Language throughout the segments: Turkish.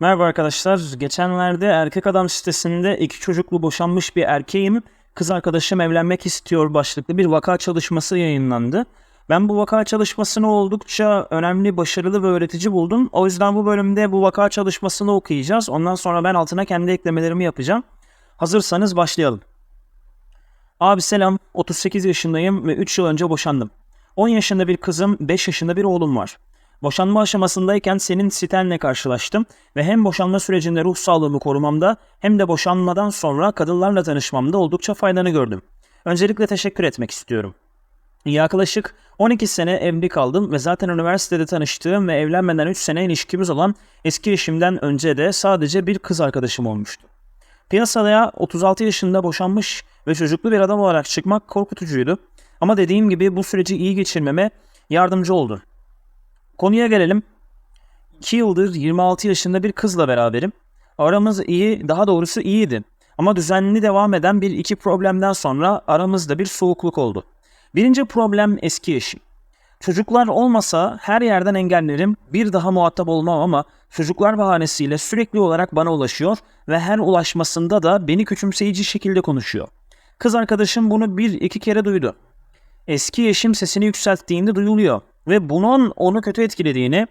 Merhaba arkadaşlar. Geçenlerde erkek adam sitesinde iki çocuklu boşanmış bir erkeğim. Kız arkadaşım evlenmek istiyor başlıklı bir vaka çalışması yayınlandı. Ben bu vaka çalışmasını oldukça önemli, başarılı ve öğretici buldum. O yüzden bu bölümde bu vaka çalışmasını okuyacağız. Ondan sonra ben altına kendi eklemelerimi yapacağım. Hazırsanız başlayalım. Abi selam, 38 yaşındayım ve 3 yıl önce boşandım. 10 yaşında bir kızım, 5 yaşında bir oğlum var. Boşanma aşamasındayken senin sitenle karşılaştım ve hem boşanma sürecinde ruh sağlığımı korumamda hem de boşanmadan sonra kadınlarla tanışmamda oldukça faydanı gördüm. Öncelikle teşekkür etmek istiyorum. Yaklaşık 12 sene evli kaldım ve zaten üniversitede tanıştığım ve evlenmeden 3 sene ilişkimiz olan eski eşimden önce de sadece bir kız arkadaşım olmuştu. Piyasaya 36 yaşında boşanmış ve çocuklu bir adam olarak çıkmak korkutucuydu. Ama dediğim gibi bu süreci iyi geçirmeme yardımcı oldu. Konuya gelelim. 2 yıldır 26 yaşında bir kızla beraberim. Aramız iyi, daha doğrusu iyiydi. Ama düzenli devam eden bir iki problemden sonra aramızda bir soğukluk oldu. Birinci problem eski eşim. Çocuklar olmasa her yerden engellerim, bir daha muhatap olmam ama çocuklar bahanesiyle sürekli olarak bana ulaşıyor ve her ulaşmasında da beni küçümseyici şekilde konuşuyor. Kız arkadaşım bunu bir iki kere duydu. Eski eşim sesini yükselttiğinde duyuluyor ve bunun onu kötü etkilediğini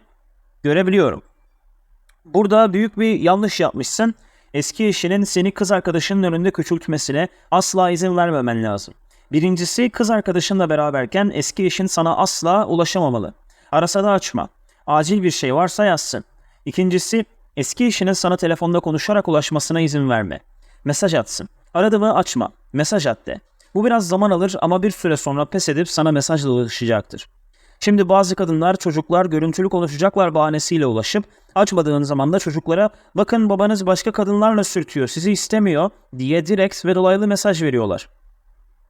görebiliyorum. Burada büyük bir yanlış yapmışsın. Eski eşinin seni kız arkadaşının önünde küçültmesine asla izin vermemen lazım. Birincisi kız arkadaşınla beraberken eski eşin sana asla ulaşamamalı. Arasa da açma. Acil bir şey varsa yazsın. İkincisi eski eşinin sana telefonda konuşarak ulaşmasına izin verme. Mesaj atsın. Aradı mı açma. Mesaj at de. Bu biraz zaman alır ama bir süre sonra pes edip sana mesajla ulaşacaktır. Şimdi bazı kadınlar çocuklar görüntülü konuşacaklar bahanesiyle ulaşıp açmadığın zaman da çocuklara bakın babanız başka kadınlarla sürtüyor sizi istemiyor diye direkt ve dolaylı mesaj veriyorlar.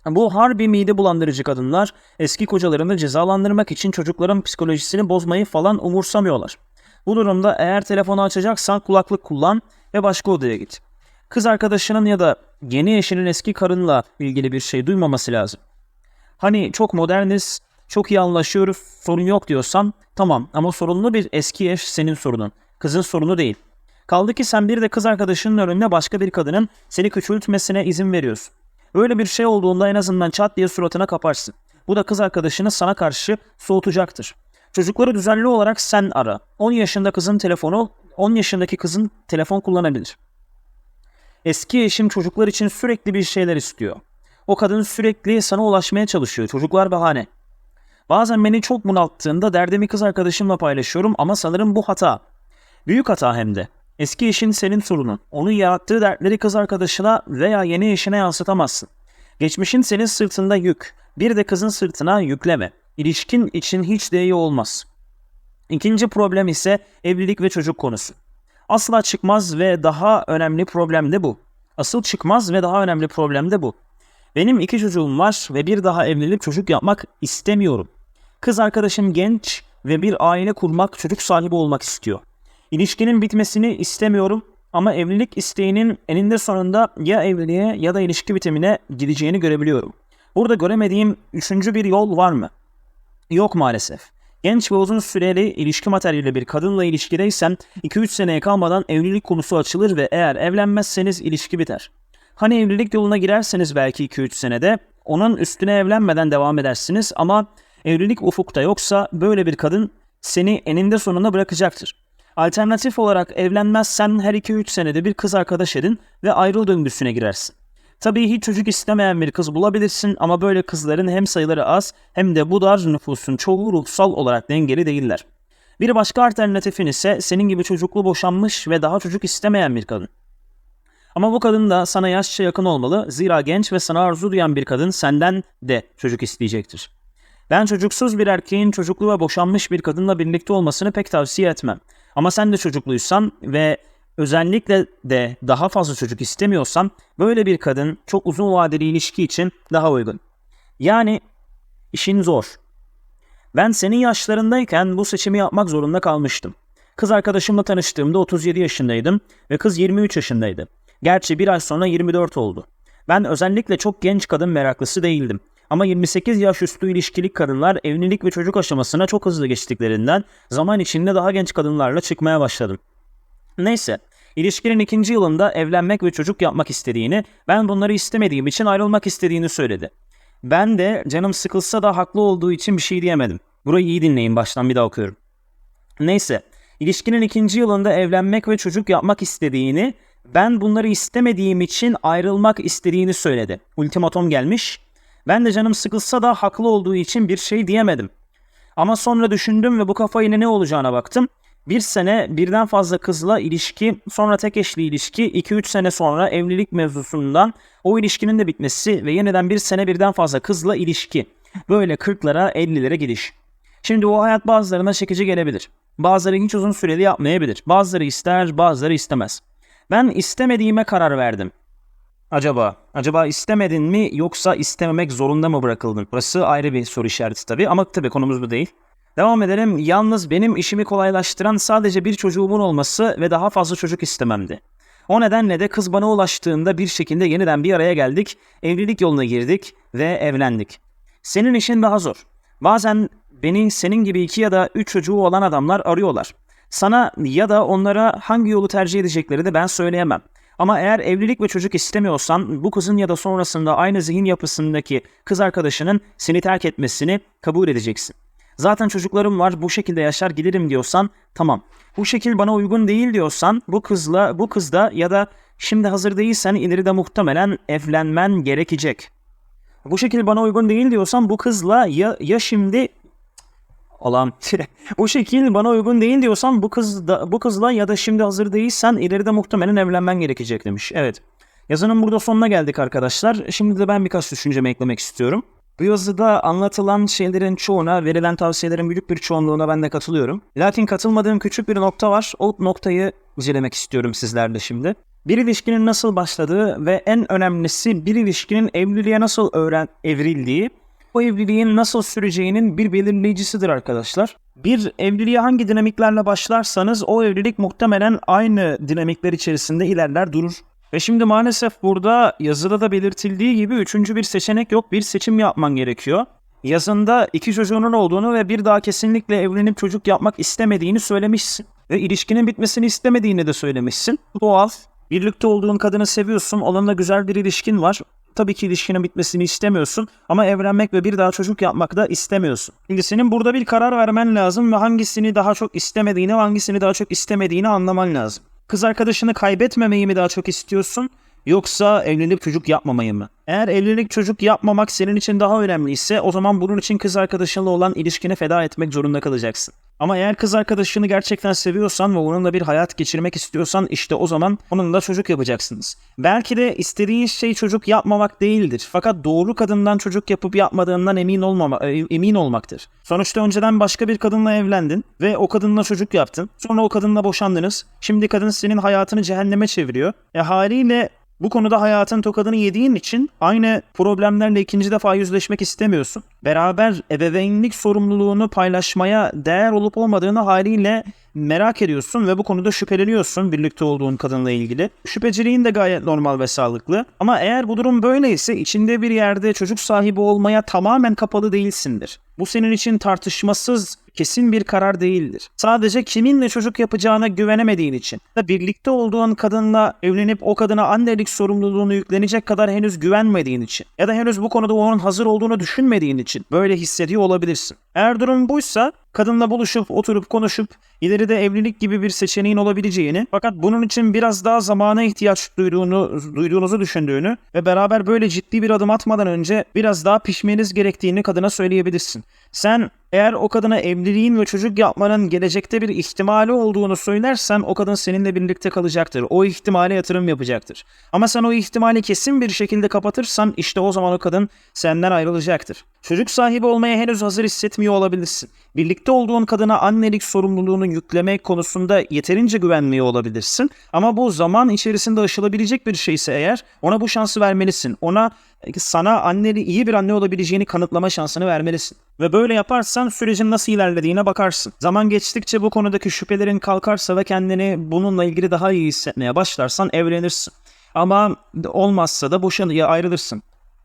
Bu harbi mide bulandırıcı kadınlar eski kocalarını cezalandırmak için çocukların psikolojisini bozmayı falan umursamıyorlar. Bu durumda eğer telefonu açacaksan kulaklık kullan ve başka odaya git. Kız arkadaşının ya da yeni eşinin eski karınla ilgili bir şey duymaması lazım. Hani çok moderniz, çok iyi anlaşıyoruz, sorun yok diyorsan tamam ama sorunlu bir eski eş senin sorunun. Kızın sorunu değil. Kaldı ki sen bir de kız arkadaşının önünde başka bir kadının seni küçültmesine izin veriyorsun. Öyle bir şey olduğunda en azından çat diye suratına kaparsın. Bu da kız arkadaşını sana karşı soğutacaktır. Çocukları düzenli olarak sen ara. 10 yaşında kızın telefonu 10 yaşındaki kızın telefon kullanabilir. Eski eşim çocuklar için sürekli bir şeyler istiyor. O kadın sürekli sana ulaşmaya çalışıyor. Çocuklar bahane. Bazen beni çok bunalttığında derdimi kız arkadaşımla paylaşıyorum ama sanırım bu hata. Büyük hata hem de. Eski eşin senin sorunun. Onun yarattığı dertleri kız arkadaşına veya yeni eşine yansıtamazsın. Geçmişin senin sırtında yük. Bir de kızın sırtına yükleme. İlişkin için hiç de olmaz. İkinci problem ise evlilik ve çocuk konusu. Asla çıkmaz ve daha önemli problem de bu. Asıl çıkmaz ve daha önemli problem de bu. Benim iki çocuğum var ve bir daha evlenip çocuk yapmak istemiyorum. Kız arkadaşım genç ve bir aile kurmak, çocuk sahibi olmak istiyor. İlişkinin bitmesini istemiyorum ama evlilik isteğinin eninde sonunda ya evliliğe ya da ilişki bitimine gideceğini görebiliyorum. Burada göremediğim üçüncü bir yol var mı? Yok maalesef. Genç ve uzun süreli ilişki materyali bir kadınla ilişkideysen 2-3 seneye kalmadan evlilik konusu açılır ve eğer evlenmezseniz ilişki biter. Hani evlilik yoluna girerseniz belki 2-3 senede onun üstüne evlenmeden devam edersiniz ama evlilik ufukta yoksa böyle bir kadın seni eninde sonunda bırakacaktır. Alternatif olarak evlenmezsen her 2-3 senede bir kız arkadaş edin ve ayrıl döngüsüne girersin. Tabii hiç çocuk istemeyen bir kız bulabilirsin ama böyle kızların hem sayıları az hem de bu dar nüfusun çoğu ruhsal olarak dengeli değiller. Bir başka alternatifin ise senin gibi çocuklu boşanmış ve daha çocuk istemeyen bir kadın. Ama bu kadın da sana yaşça yakın olmalı zira genç ve sana arzu duyan bir kadın senden de çocuk isteyecektir. Ben çocuksuz bir erkeğin çocuklu ve boşanmış bir kadınla birlikte olmasını pek tavsiye etmem. Ama sen de çocukluysan ve özellikle de daha fazla çocuk istemiyorsan böyle bir kadın çok uzun vadeli ilişki için daha uygun. Yani işin zor. Ben senin yaşlarındayken bu seçimi yapmak zorunda kalmıştım. Kız arkadaşımla tanıştığımda 37 yaşındaydım ve kız 23 yaşındaydı. Gerçi bir ay sonra 24 oldu. Ben özellikle çok genç kadın meraklısı değildim. Ama 28 yaş üstü ilişkilik kadınlar evlilik ve çocuk aşamasına çok hızlı geçtiklerinden zaman içinde daha genç kadınlarla çıkmaya başladım. Neyse. İlişkinin ikinci yılında evlenmek ve çocuk yapmak istediğini, ben bunları istemediğim için ayrılmak istediğini söyledi. Ben de canım sıkılsa da haklı olduğu için bir şey diyemedim. Burayı iyi dinleyin baştan bir daha okuyorum. Neyse, ilişkinin ikinci yılında evlenmek ve çocuk yapmak istediğini, ben bunları istemediğim için ayrılmak istediğini söyledi. Ultimatom gelmiş. Ben de canım sıkılsa da haklı olduğu için bir şey diyemedim. Ama sonra düşündüm ve bu kafayla ne olacağına baktım. Bir sene birden fazla kızla ilişki, sonra tek eşli ilişki, 2-3 sene sonra evlilik mevzusundan o ilişkinin de bitmesi ve yeniden bir sene birden fazla kızla ilişki. Böyle 40'lara 50'lere gidiş. Şimdi o hayat bazılarına çekici gelebilir. Bazıları hiç uzun süreli yapmayabilir. Bazıları ister, bazıları istemez. Ben istemediğime karar verdim. Acaba, acaba istemedin mi yoksa istememek zorunda mı bırakıldın? Burası ayrı bir soru işareti tabii ama tabii konumuz bu değil. Devam edelim. Yalnız benim işimi kolaylaştıran sadece bir çocuğumun olması ve daha fazla çocuk istememdi. O nedenle de kız bana ulaştığında bir şekilde yeniden bir araya geldik, evlilik yoluna girdik ve evlendik. Senin işin daha zor. Bazen beni senin gibi iki ya da üç çocuğu olan adamlar arıyorlar. Sana ya da onlara hangi yolu tercih edecekleri de ben söyleyemem. Ama eğer evlilik ve çocuk istemiyorsan bu kızın ya da sonrasında aynı zihin yapısındaki kız arkadaşının seni terk etmesini kabul edeceksin. Zaten çocuklarım var bu şekilde yaşar giderim diyorsan tamam. Bu şekil bana uygun değil diyorsan bu kızla bu kızda ya da şimdi hazır değilsen ileride muhtemelen evlenmen gerekecek. Bu şekil bana uygun değil diyorsan bu kızla ya, ya şimdi Allah'ım bu şekil bana uygun değil diyorsan bu kız da, bu kızla ya da şimdi hazır değilsen ileride muhtemelen evlenmen gerekecek demiş. Evet. Yazının burada sonuna geldik arkadaşlar. Şimdi de ben birkaç düşüncemi eklemek istiyorum. Bu yazıda anlatılan şeylerin çoğuna, verilen tavsiyelerin büyük bir çoğunluğuna ben de katılıyorum. Lakin katılmadığım küçük bir nokta var. O noktayı incelemek istiyorum sizlerle şimdi. Bir ilişkinin nasıl başladığı ve en önemlisi bir ilişkinin evliliğe nasıl öğren evrildiği, o evliliğin nasıl süreceğinin bir belirleyicisidir arkadaşlar. Bir evliliğe hangi dinamiklerle başlarsanız o evlilik muhtemelen aynı dinamikler içerisinde ilerler durur. Ve şimdi maalesef burada yazıda da belirtildiği gibi üçüncü bir seçenek yok. Bir seçim yapman gerekiyor. Yazında iki çocuğunun olduğunu ve bir daha kesinlikle evlenip çocuk yapmak istemediğini söylemişsin. Ve ilişkinin bitmesini istemediğini de söylemişsin. Doğal. Birlikte olduğun kadını seviyorsun. Onunla güzel bir ilişkin var. Tabii ki ilişkinin bitmesini istemiyorsun ama evlenmek ve bir daha çocuk yapmak da istemiyorsun. Şimdi senin burada bir karar vermen lazım ve hangisini daha çok istemediğini, hangisini daha çok istemediğini anlaman lazım. Kız arkadaşını kaybetmemeyi mi daha çok istiyorsun yoksa evlenip çocuk yapmamayı mı? Eğer evlilik çocuk yapmamak senin için daha önemliyse o zaman bunun için kız arkadaşınla olan ilişkini feda etmek zorunda kalacaksın. Ama eğer kız arkadaşını gerçekten seviyorsan ve onunla bir hayat geçirmek istiyorsan işte o zaman onunla çocuk yapacaksınız. Belki de istediğin şey çocuk yapmamak değildir. Fakat doğru kadından çocuk yapıp yapmadığından emin olmama, e, emin olmaktır. Sonuçta önceden başka bir kadınla evlendin ve o kadınla çocuk yaptın. Sonra o kadınla boşandınız. Şimdi kadın senin hayatını cehenneme çeviriyor. E haliyle bu konuda hayatın tokadını yediğin için aynı problemlerle ikinci defa yüzleşmek istemiyorsun. Beraber ebeveynlik sorumluluğunu paylaşmaya değer olup olmadığını haliyle merak ediyorsun ve bu konuda şüpheleniyorsun birlikte olduğun kadınla ilgili. Şüpheciliğin de gayet normal ve sağlıklı. Ama eğer bu durum böyleyse içinde bir yerde çocuk sahibi olmaya tamamen kapalı değilsindir. Bu senin için tartışmasız kesin bir karar değildir. Sadece kiminle çocuk yapacağına güvenemediğin için da birlikte olduğun kadınla evlenip o kadına annelik sorumluluğunu yüklenecek kadar henüz güvenmediğin için ya da henüz bu konuda onun hazır olduğunu düşünmediğin için böyle hissediyor olabilirsin. Eğer durum buysa kadınla buluşup oturup konuşup ileride evlilik gibi bir seçeneğin olabileceğini fakat bunun için biraz daha zamana ihtiyaç duyduğunu, duyduğunuzu düşündüğünü ve beraber böyle ciddi bir adım atmadan önce biraz daha pişmeniz gerektiğini kadına söyleyebilirsin. Sen eğer o kadına evliliğin ve çocuk yapmanın gelecekte bir ihtimali olduğunu söylersen o kadın seninle birlikte kalacaktır. O ihtimale yatırım yapacaktır. Ama sen o ihtimali kesin bir şekilde kapatırsan işte o zaman o kadın senden ayrılacaktır. Çocuk sahibi olmaya henüz hazır hissetmiyor olabilirsin. Birlikte olduğun kadına annelik sorumluluğunu yüklemek konusunda yeterince güvenmiyor olabilirsin. Ama bu zaman içerisinde aşılabilecek bir şeyse eğer ona bu şansı vermelisin. Ona sana anneli iyi bir anne olabileceğini kanıtlama şansını vermelisin. Ve böyle yaparsan sürecin nasıl ilerlediğine bakarsın. Zaman geçtikçe bu konudaki şüphelerin kalkarsa ve kendini bununla ilgili daha iyi hissetmeye başlarsan evlenirsin. Ama olmazsa da boşanıya ayrılırsın.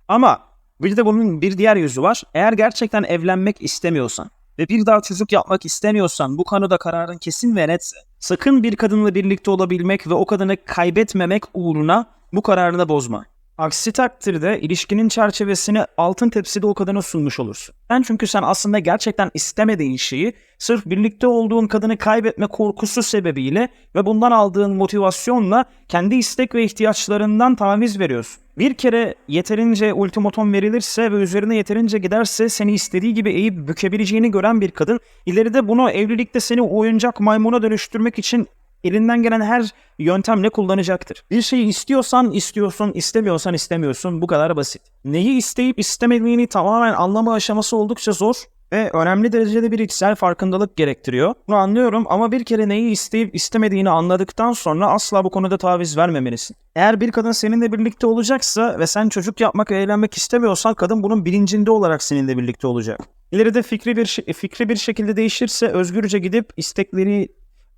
Ama bir de bunun bir diğer yüzü var. Eğer gerçekten evlenmek istemiyorsan, ve bir daha çocuk yapmak istemiyorsan bu konuda kararın kesin ve netse sakın bir kadınla birlikte olabilmek ve o kadını kaybetmemek uğruna bu kararını bozma. Aksi takdirde ilişkinin çerçevesini altın tepside o kadına sunmuş olursun. Ben çünkü sen aslında gerçekten istemediğin şeyi sırf birlikte olduğun kadını kaybetme korkusu sebebiyle ve bundan aldığın motivasyonla kendi istek ve ihtiyaçlarından taviz veriyorsun. Bir kere yeterince ultimatom verilirse ve üzerine yeterince giderse seni istediği gibi eğip bükebileceğini gören bir kadın ileride bunu evlilikte seni oyuncak maymuna dönüştürmek için elinden gelen her yöntemle kullanacaktır. Bir şeyi istiyorsan istiyorsun, istemiyorsan istemiyorsun. Bu kadar basit. Neyi isteyip istemediğini tamamen anlama aşaması oldukça zor ve önemli derecede bir içsel farkındalık gerektiriyor. Bunu anlıyorum ama bir kere neyi isteyip istemediğini anladıktan sonra asla bu konuda taviz vermemelisin. Eğer bir kadın seninle birlikte olacaksa ve sen çocuk yapmak ve eğlenmek istemiyorsan kadın bunun bilincinde olarak seninle birlikte olacak. İleride fikri bir fikri bir şekilde değişirse özgürce gidip istekleri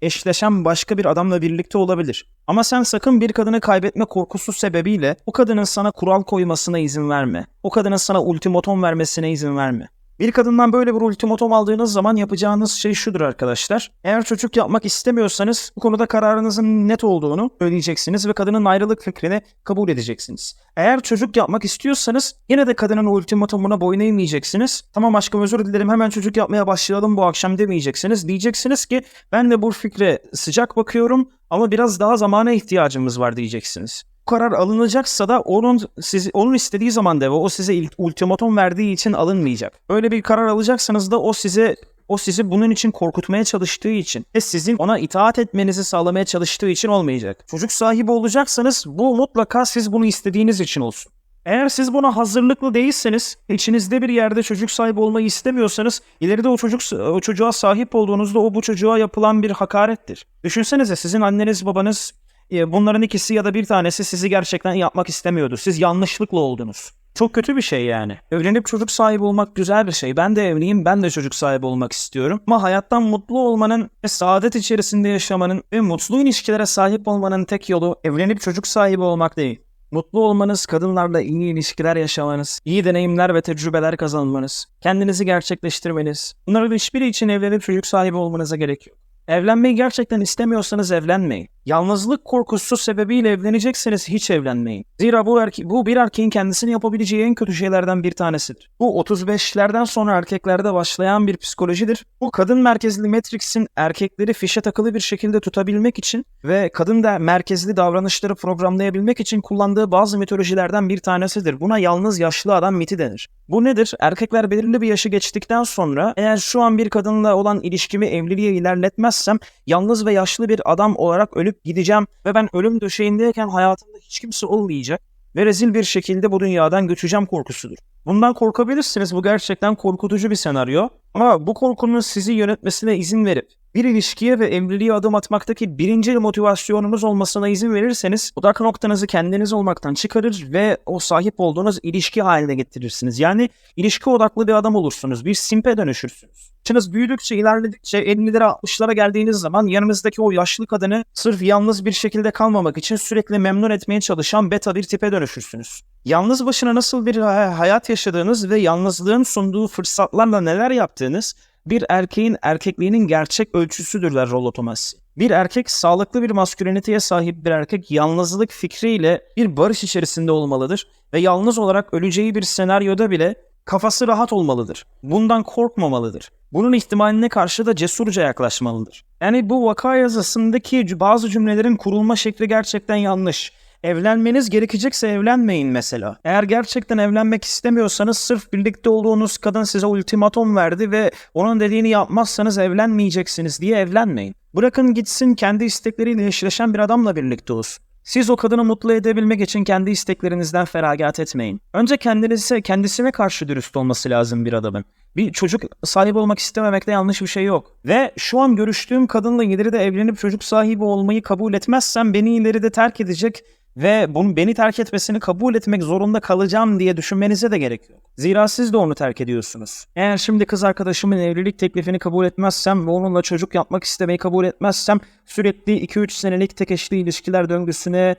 eşleşen başka bir adamla birlikte olabilir. Ama sen sakın bir kadını kaybetme korkusu sebebiyle o kadının sana kural koymasına izin verme. O kadının sana ultimatom vermesine izin verme. Bir kadından böyle bir ultimatom aldığınız zaman yapacağınız şey şudur arkadaşlar. Eğer çocuk yapmak istemiyorsanız bu konuda kararınızın net olduğunu söyleyeceksiniz ve kadının ayrılık fikrini kabul edeceksiniz. Eğer çocuk yapmak istiyorsanız yine de kadının ultimatomuna boyun eğmeyeceksiniz. Tamam aşkım özür dilerim hemen çocuk yapmaya başlayalım bu akşam demeyeceksiniz. Diyeceksiniz ki ben de bu fikre sıcak bakıyorum ama biraz daha zamana ihtiyacımız var diyeceksiniz karar alınacaksa da onun sizi onun istediği zaman da ve o size ultimatom verdiği için alınmayacak. Öyle bir karar alacaksanız da o size o sizi bunun için korkutmaya çalıştığı için ve sizin ona itaat etmenizi sağlamaya çalıştığı için olmayacak. Çocuk sahibi olacaksanız bu mutlaka siz bunu istediğiniz için olsun. Eğer siz buna hazırlıklı değilseniz, içinizde bir yerde çocuk sahibi olmayı istemiyorsanız, ileride o çocuk o çocuğa sahip olduğunuzda o bu çocuğa yapılan bir hakarettir. Düşünsenize sizin anneniz babanız bunların ikisi ya da bir tanesi sizi gerçekten yapmak istemiyordu. Siz yanlışlıkla oldunuz. Çok kötü bir şey yani. Evlenip çocuk sahibi olmak güzel bir şey. Ben de evliyim, ben de çocuk sahibi olmak istiyorum. Ama hayattan mutlu olmanın ve saadet içerisinde yaşamanın ve mutlu ilişkilere sahip olmanın tek yolu evlenip çocuk sahibi olmak değil. Mutlu olmanız, kadınlarla iyi ilişkiler yaşamanız, iyi deneyimler ve tecrübeler kazanmanız, kendinizi gerçekleştirmeniz. Bunların hiçbiri için evlenip çocuk sahibi olmanıza gerek yok. Evlenmeyi gerçekten istemiyorsanız evlenmeyin. Yalnızlık korkusu sebebiyle evlenecekseniz hiç evlenmeyin. Zira bu, erke bu bir erkeğin kendisini yapabileceği en kötü şeylerden bir tanesidir. Bu 35'lerden sonra erkeklerde başlayan bir psikolojidir. Bu kadın merkezli Matrix'in erkekleri fişe takılı bir şekilde tutabilmek için ve kadın da merkezli davranışları programlayabilmek için kullandığı bazı mitolojilerden bir tanesidir. Buna yalnız yaşlı adam miti denir. Bu nedir? Erkekler belirli bir yaşı geçtikten sonra eğer şu an bir kadınla olan ilişkimi evliliğe ilerletmezsem yalnız ve yaşlı bir adam olarak ölüp ölüp gideceğim ve ben ölüm döşeğindeyken hayatımda hiç kimse olmayacak ve rezil bir şekilde bu dünyadan göçeceğim korkusudur. Bundan korkabilirsiniz. Bu gerçekten korkutucu bir senaryo. Ama bu korkunun sizi yönetmesine izin verip bir ilişkiye ve evliliğe adım atmaktaki birinci motivasyonunuz olmasına izin verirseniz odak noktanızı kendiniz olmaktan çıkarır ve o sahip olduğunuz ilişki haline getirirsiniz. Yani ilişki odaklı bir adam olursunuz. Bir simpe dönüşürsünüz. Yaşınız büyüdükçe, ilerledikçe 50'lere 60'lara geldiğiniz zaman yanınızdaki o yaşlı kadını sırf yalnız bir şekilde kalmamak için sürekli memnun etmeye çalışan beta bir tipe dönüşürsünüz. Yalnız başına nasıl bir hayat yaşadığınız ve yalnızlığın sunduğu fırsatlarla neler yaptığınız bir erkeğin erkekliğinin gerçek ölçüsüdürler rol otoması. Bir erkek sağlıklı bir masküleniteye sahip bir erkek yalnızlık fikriyle bir barış içerisinde olmalıdır ve yalnız olarak öleceği bir senaryoda bile kafası rahat olmalıdır. Bundan korkmamalıdır. Bunun ihtimaline karşı da cesurca yaklaşmalıdır. Yani bu vaka yazısındaki bazı cümlelerin kurulma şekli gerçekten yanlış. Evlenmeniz gerekecekse evlenmeyin mesela. Eğer gerçekten evlenmek istemiyorsanız sırf birlikte olduğunuz kadın size ultimatom verdi ve onun dediğini yapmazsanız evlenmeyeceksiniz diye evlenmeyin. Bırakın gitsin kendi istekleriyle eşleşen bir adamla birlikte olsun. Siz o kadını mutlu edebilmek için kendi isteklerinizden feragat etmeyin. Önce kendinize, kendisine karşı dürüst olması lazım bir adamın. Bir çocuk sahibi olmak istememekte yanlış bir şey yok. Ve şu an görüştüğüm kadınla ileride evlenip çocuk sahibi olmayı kabul etmezsem beni ileride terk edecek ve bunu beni terk etmesini kabul etmek zorunda kalacağım diye düşünmenize de gerek yok. Zira siz de onu terk ediyorsunuz. Eğer şimdi kız arkadaşımın evlilik teklifini kabul etmezsem ve onunla çocuk yapmak istemeyi kabul etmezsem sürekli 2-3 senelik tek eşli ilişkiler döngüsüne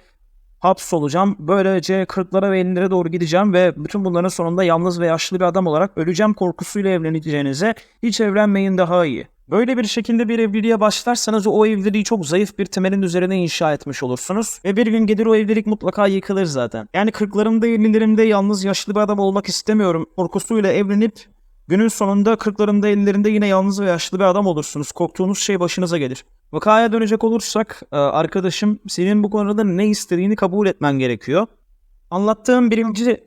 hapsolacağım. Böylece 40'lara ve 50'lere doğru gideceğim ve bütün bunların sonunda yalnız ve yaşlı bir adam olarak öleceğim korkusuyla evleneceğinize hiç evlenmeyin daha iyi. Böyle bir şekilde bir evliliğe başlarsanız o evliliği çok zayıf bir temelin üzerine inşa etmiş olursunuz. Ve bir gün gelir o evlilik mutlaka yıkılır zaten. Yani 40'larımda 50'lerimde yalnız yaşlı bir adam olmak istemiyorum korkusuyla evlenip günün sonunda 40'larında 50'lerinde yine yalnız ve yaşlı bir adam olursunuz. Korktuğunuz şey başınıza gelir. Vakaya dönecek olursak e, arkadaşım senin bu konuda ne istediğini kabul etmen gerekiyor. Anlattığım birinci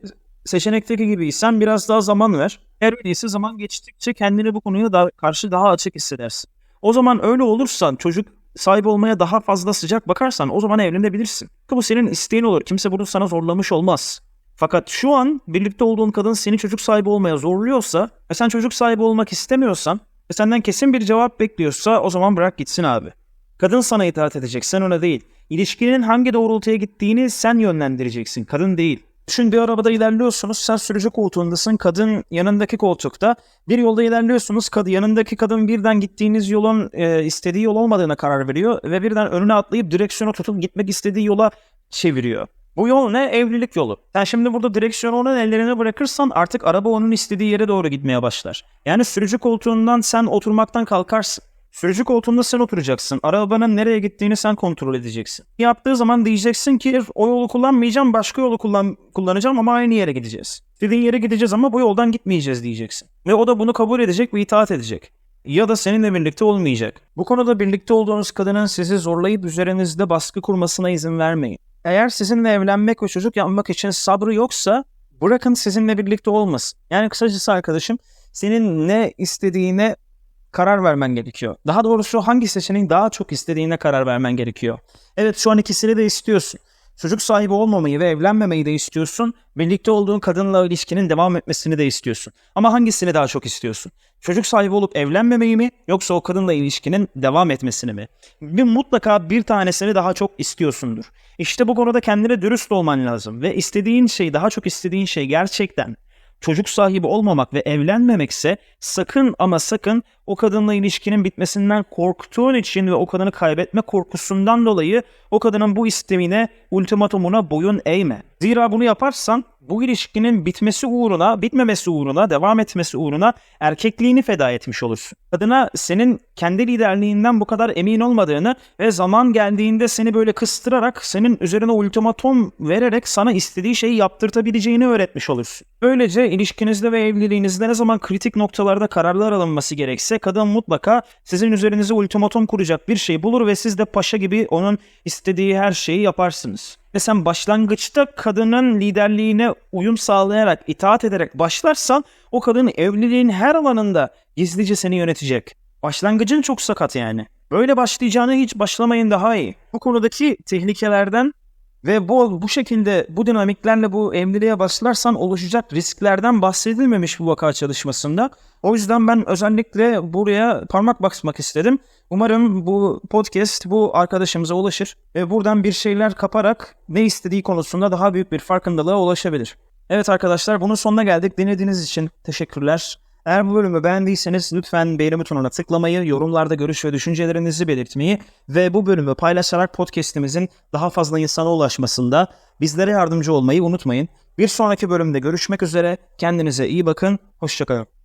seçenekteki gibi sen biraz daha zaman ver. Eğer öyleyse zaman geçtikçe kendini bu konuya da karşı daha açık hissedersin. O zaman öyle olursan çocuk sahibi olmaya daha fazla sıcak bakarsan o zaman evlenebilirsin. Bu senin isteğin olur. Kimse bunu sana zorlamış olmaz. Fakat şu an birlikte olduğun kadın seni çocuk sahibi olmaya zorluyorsa ve sen çocuk sahibi olmak istemiyorsan ve senden kesin bir cevap bekliyorsa o zaman bırak gitsin abi. Kadın sana itaat edecek, sen ona değil. İlişkinin hangi doğrultuya gittiğini sen yönlendireceksin, kadın değil. Düşün bir arabada ilerliyorsunuz, sen sürücü koltuğundasın, kadın yanındaki koltukta. Bir yolda ilerliyorsunuz, kadın, yanındaki kadın birden gittiğiniz yolun e, istediği yol olmadığına karar veriyor ve birden önüne atlayıp direksiyonu tutup gitmek istediği yola çeviriyor. Bu yol ne? Evlilik yolu. Sen şimdi burada direksiyonu onun ellerine bırakırsan artık araba onun istediği yere doğru gitmeye başlar. Yani sürücü koltuğundan sen oturmaktan kalkarsın. Sürücü koltuğunda sen oturacaksın. Arabanın nereye gittiğini sen kontrol edeceksin. Yaptığı zaman diyeceksin ki o yolu kullanmayacağım başka yolu kullan kullanacağım ama aynı yere gideceğiz. Dediğin yere gideceğiz ama bu yoldan gitmeyeceğiz diyeceksin. Ve o da bunu kabul edecek ve itaat edecek. Ya da seninle birlikte olmayacak. Bu konuda birlikte olduğunuz kadının sizi zorlayıp üzerinizde baskı kurmasına izin vermeyin. Eğer sizinle evlenmek ve çocuk yapmak için sabrı yoksa bırakın sizinle birlikte olmasın. Yani kısacası arkadaşım senin ne istediğine karar vermen gerekiyor. Daha doğrusu hangi seçeneğin daha çok istediğine karar vermen gerekiyor. Evet şu an ikisini de istiyorsun. Çocuk sahibi olmamayı ve evlenmemeyi de istiyorsun. Birlikte olduğun kadınla ilişkinin devam etmesini de istiyorsun. Ama hangisini daha çok istiyorsun? Çocuk sahibi olup evlenmemeyi mi yoksa o kadınla ilişkinin devam etmesini mi? Bir mutlaka bir tanesini daha çok istiyorsundur. İşte bu konuda kendine dürüst olman lazım ve istediğin şey daha çok istediğin şey gerçekten çocuk sahibi olmamak ve evlenmemekse sakın ama sakın o kadınla ilişkinin bitmesinden korktuğun için ve o kadını kaybetme korkusundan dolayı o kadının bu istemine, ultimatumuna boyun eğme. Zira bunu yaparsan bu ilişkinin bitmesi uğruna, bitmemesi uğruna, devam etmesi uğruna erkekliğini feda etmiş olursun. Kadına senin kendi liderliğinden bu kadar emin olmadığını ve zaman geldiğinde seni böyle kıstırarak, senin üzerine ultimatum vererek sana istediği şeyi yaptırtabileceğini öğretmiş olursun. Böylece ilişkinizde ve evliliğinizde ne zaman kritik noktalarda kararlar alınması gerekse kadın mutlaka sizin üzerinize ultimatum kuracak bir şey bulur ve siz de paşa gibi onun istediği her şeyi yaparsınız. Ve sen başlangıçta kadının liderliğine uyum sağlayarak, itaat ederek başlarsan o kadın evliliğin her alanında gizlice seni yönetecek. Başlangıcın çok sakat yani. Böyle başlayacağını hiç başlamayın daha iyi. Bu konudaki tehlikelerden ve bu, bu şekilde bu dinamiklerle bu evliliğe başlarsan oluşacak risklerden bahsedilmemiş bu vaka çalışmasında. O yüzden ben özellikle buraya parmak basmak istedim. Umarım bu podcast bu arkadaşımıza ulaşır ve buradan bir şeyler kaparak ne istediği konusunda daha büyük bir farkındalığa ulaşabilir. Evet arkadaşlar bunun sonuna geldik. Dinlediğiniz için teşekkürler. Eğer bu bölümü beğendiyseniz lütfen beğeni butonuna tıklamayı, yorumlarda görüş ve düşüncelerinizi belirtmeyi ve bu bölümü paylaşarak podcastimizin daha fazla insana ulaşmasında bizlere yardımcı olmayı unutmayın. Bir sonraki bölümde görüşmek üzere. Kendinize iyi bakın. Hoşçakalın.